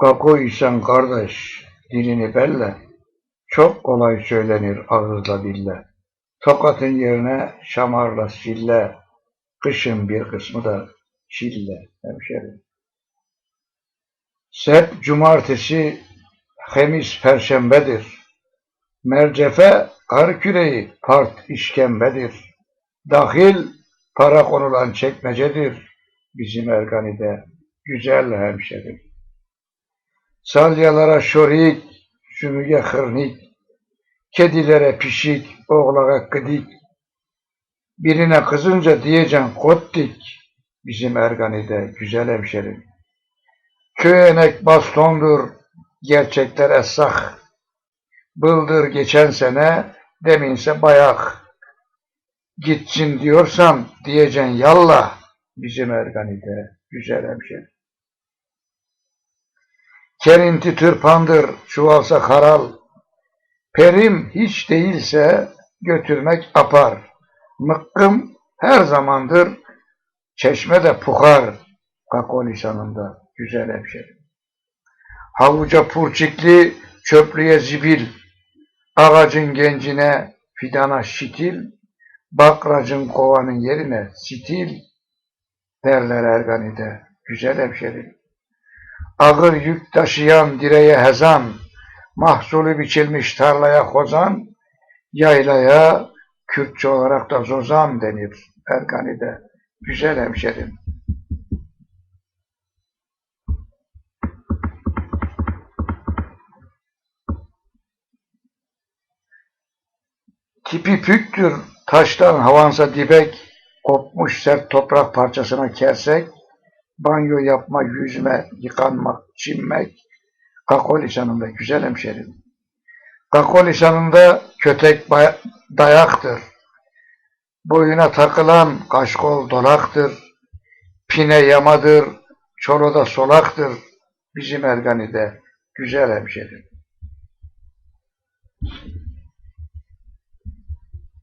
Kakoysan kardeş, dilini belle, çok kolay söylenir ağızla dille. Tokatın yerine şamarla sille, kışın bir kısmı da çille hemşerim. Sep cumartesi, hemis perşembedir. Mercefe kar küreği part işkembedir. Dahil para konulan çekmecedir. Bizim Ergani'de güzel hemşerim. Salyalara şorik, sümüge hırnik, kedilere pişik, oğlağa gıdik. Birine kızınca diyeceksin kottik, bizim Ergani'de güzel hemşerim. Köyenek bastondur, gerçekler essak. Bıldır geçen sene, deminse bayak. Gitsin diyorsan diyeceksin yallah, bizim Ergani'de güzel hemşerim. Kerinti tırpandır, çuvalsa karal. Perim hiç değilse götürmek apar. Mıkkım her zamandır, çeşme de puhar. Kakol lisanında güzel hemşerim. Havuca purçikli, çöplüğe zibil. Ağacın gencine fidana şitil. Bakracın kovanın yerine stil. Derler Ergani'de güzel hemşerim. Ağır yük taşıyan direğe hezan, mahsulü biçilmiş tarlaya kozan, yaylaya Kürtçe olarak da zozan denir Ergani'de. Güzel hemşerim. Tipi püktür, taştan havansa dibek, kopmuş sert toprak parçasına kersek, banyo yapma, yüzme, yıkanmak, çinmek. Kakol lisanında güzel hemşerim. Kakol lisanında kötek dayaktır. Boyuna takılan kaşkol dolaktır. Pine yamadır, çoroda solaktır. Bizim erganide güzel hemşerim.